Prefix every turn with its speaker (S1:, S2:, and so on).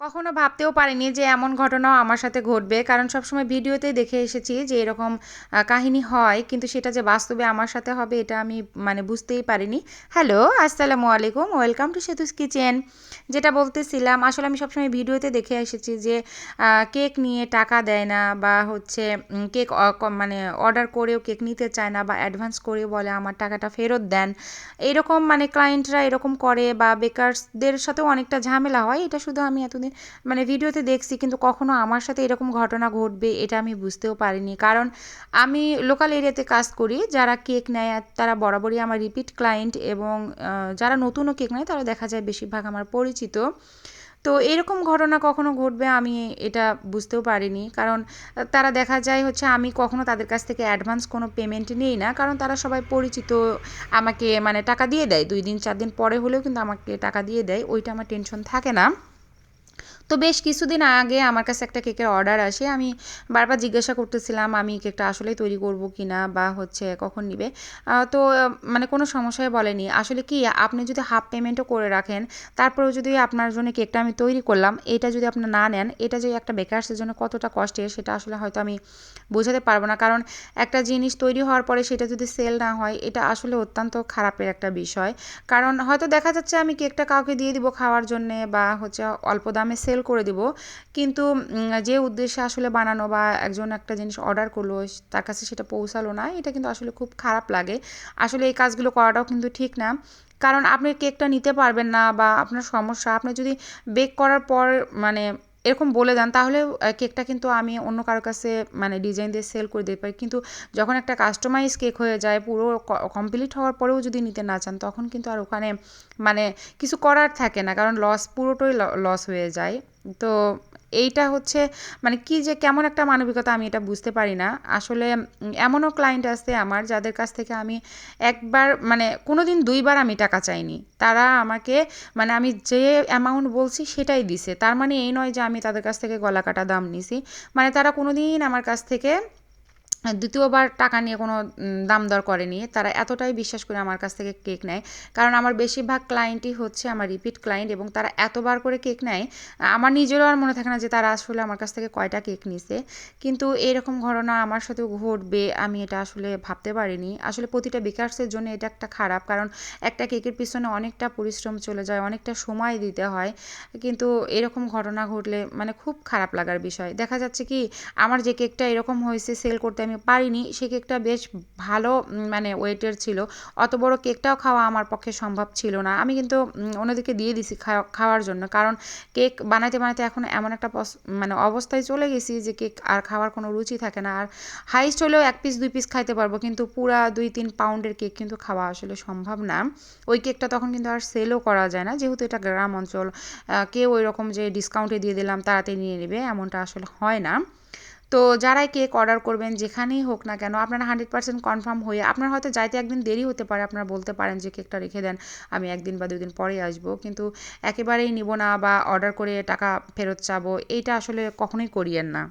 S1: কখনো ভাবতেও পারিনি যে এমন ঘটনাও আমার সাথে ঘটবে। কারণ সবসময় ভিডিওতেই দেখে এসেছি যে এরকম কাহিনী হয়, কিন্তু সেটা যে বাস্তবে আমার সাথে হবে এটা আমি মানে বুঝতেই পারিনি। হ্যালো, আসসালামু আলাইকুম, ওয়েলকাম টু সেতুস কিচেন। যেটা বলতেছিলাম, আসলে আমি সবসময় ভিডিওতে দেখে এসেছি যে কেক নিয়ে টাকা দেয় না বা হচ্ছে কেক মানে অর্ডার করেও কেক নিতে চায় না বা অ্যাডভান্স করেও বলে আমার টাকাটা ফেরত দেন। এরকম মানে ক্লায়েন্টরা এরকম করে বা বেকারসদের সাথেও অনেকটা ঝামেলা হয়, এটা শুধু আমি এতদিন মানে ভিডিওতে দেখছি, কিন্তু কখনো আমার সাথে এরকম ঘটনা ঘটবে এটা আমি বুঝতেও পারিনি। কারণ আমি লোকাল এরিয়াতে কাজ করি, যারা কেক নেয় আর তারা বরাবরই আমার রিপিট ক্লায়েন্ট এবং যারা নতুনও কেক নেয়, তারা দেখা যায় বেশিরভাগ আমার পরিচিত। তো এরকম ঘটনা কখনো ঘটবে আমি এটা বুঝতেও পারিনি। কারণ তারা দেখা যায় হচ্ছে আমি কখনো তাদের কাছ থেকে অ্যাডভান্স কোনো পেমেন্ট নিই না, কারণ তারা সবাই পরিচিত, আমাকে মানে টাকা দিয়ে দেয়। দুই দিন, চার দিন পরে হলেও কিন্তু আমাকে টাকা দিয়ে দেয়, ওইটা আমার টেনশন থাকে না। তো বেশ কিছুদিন আগে আমার কাছে একটা কেকের অর্ডার আসে। আমি বারবার জিজ্ঞাসা করতেছিলাম, আমি কেকটা আসলেই তৈরি করব কি না বা হচ্ছে কখন নিবে? তো মানে কোনো সমস্যায় বলেনি। আসলে কি, আপনি যদি হাফ পেমেন্টও করে রাখেন, তারপরেও যদি আপনার জন্য কেকটা আমি তৈরি করলাম, এটা যদি আপনি না নেন, এটা যে একটা বেকারসের জন্য কতটা কষ্টের, সেটা আসলে হয়তো আমি বোঝাতে পারব না। কারণ একটা জিনিস তৈরি হওয়ার পরে সেটা যদি সেল না হয়, এটা আসলে অত্যন্ত খারাপের একটা বিষয়। কারণ হয়তো দেখা যাচ্ছে আমি কেকটা কাউকে দিয়ে দিব খাওয়ার জন্যে বা হচ্ছে অল্প দামে সেল করে দিব। কিন্তু যে উদ্দেশ্যে আসলে বানানো বা একজন একটা জিনিস অর্ডার করল তার কাছে সেটা পৌঁছালো না, এটা কিন্তু আসলে খুব খারাপ লাগে। আসলে এই কাজগুলো করাটাও কিন্তু ঠিক না। কারণ আপনি কেকটা নিতে পারবেন না বা আপনার সমস্যা, আপনি যদি বেক করার পর মানে এরকম বলে দেন, তাহলে কেকটা কিন্তু আমি অন্য কারোর কাছে মানে ডিজাইন দিয়ে সেল করে দিতে পারি। কিন্তু যখন একটা কাস্টমাইজ কেক হয়ে যায়, পুরো কমপ্লিট হওয়ার পরেও যদি নিতে না চান, তখন কিন্তু আর ওখানে মানে কিছু করার থাকে না। কারণ লস পুরোটাই লস হয়ে যায়। তো এইটা হচ্ছে মানে কি যে কেমন একটা মানবিকতা আমি এটা বুঝতে পারি না। আসলে এমনও ক্লায়েন্ট আছে আমার যাদের কাছ থেকে আমি একবার মানে কোনো দিন দুইবার আমি টাকা চাইনি। তারা আমাকে মানে আমি যে অ্যামাউন্ট বলছি সেটাই দিছে। তার মানে এই নয় যে আমি তাদের কাছ থেকে গলা কাটা দাম নিছি। মানে তারা কোনো দিন আমার কাছ থেকে দ্বিতীয়বার টাকা নিয়ে কোনো দাম দর করেনি। তারা এতটাই বিশ্বাস করে আমার কাছ থেকে কেক নেয়। কারণ আমার বেশিরভাগ ক্লায়েন্টই হচ্ছে আমার রিপিট ক্লায়েন্ট এবং তারা এতবার করে কেক নেয়, আমার নিজেরও আর মনে থাকে না যে তারা আসলে আমার কাছ থেকে কয়টা কেক নিছে। কিন্তু এরকম ঘটনা আমার সাথেও ঘটবে, আমি এটা আসলে ভাবতে পারিনি। আসলে প্রতিটা বিকাশের জন্য এটা একটা খারাপ, কারণ একটা কেকের পিছনে অনেকটা পরিশ্রম চলে যায়, অনেকটা সময় দিতে হয়। কিন্তু এরকম ঘটনা ঘটলে মানে খুব খারাপ লাগার বিষয়। দেখা যাচ্ছে কি, আমার যে কেকটা এরকম হয়েছে সেল করতে আমি পারিনি, সে কেকটা বেশ ভালো মানে ওয়েটের ছিল। অত বড় কেকটাও খাওয়া আমার পক্ষে সম্ভব ছিল না। আমি কিন্তু অন্যদিকে দিয়ে দিছি খাওয়া- খাওয়ার জন্য। কারণ কেক বানাতে বানাতে এখন এমন একটা মানে অবস্থায় চলে গেছি যে কেক আর খাওয়ার কোনো রুচি থাকে না। আর হাইস্ট হলেও এক পিস দুই পিস খাইতে পারব, কিন্তু পুরা দুই তিন পাউন্ডের কেক কিন্তু খাওয়া আসলে সম্ভব না। ওই কেকটা তখন কিন্তু আর সেলও করা যায় না, যেহেতু এটা গ্রাম অঞ্চল কেউ ওই রকম যে ডিসকাউন্টে দিয়ে দিলাম, তাড়াতাড়ি নিয়ে নেবে, এমনটা আসলে হয় না। তো যারাই কেক অর্ডার করবেন, যেখানেই হোক না কেন, আপনারা হান্ড্রেড পার্সেন্ট কনফার্ম হয়ে, আপনার হয়তো যাইতে একদিন দেরি হতে পারে, আপনারা বলতে পারেন যে কেকটা রেখে দেন, আমি একদিন বা দুদিন পরে আসব। কিন্তু একেবারেই নিব না বা অর্ডার করে টাকা ফেরত চাবো, এইটা আসলে কখনোই করিয়েন না।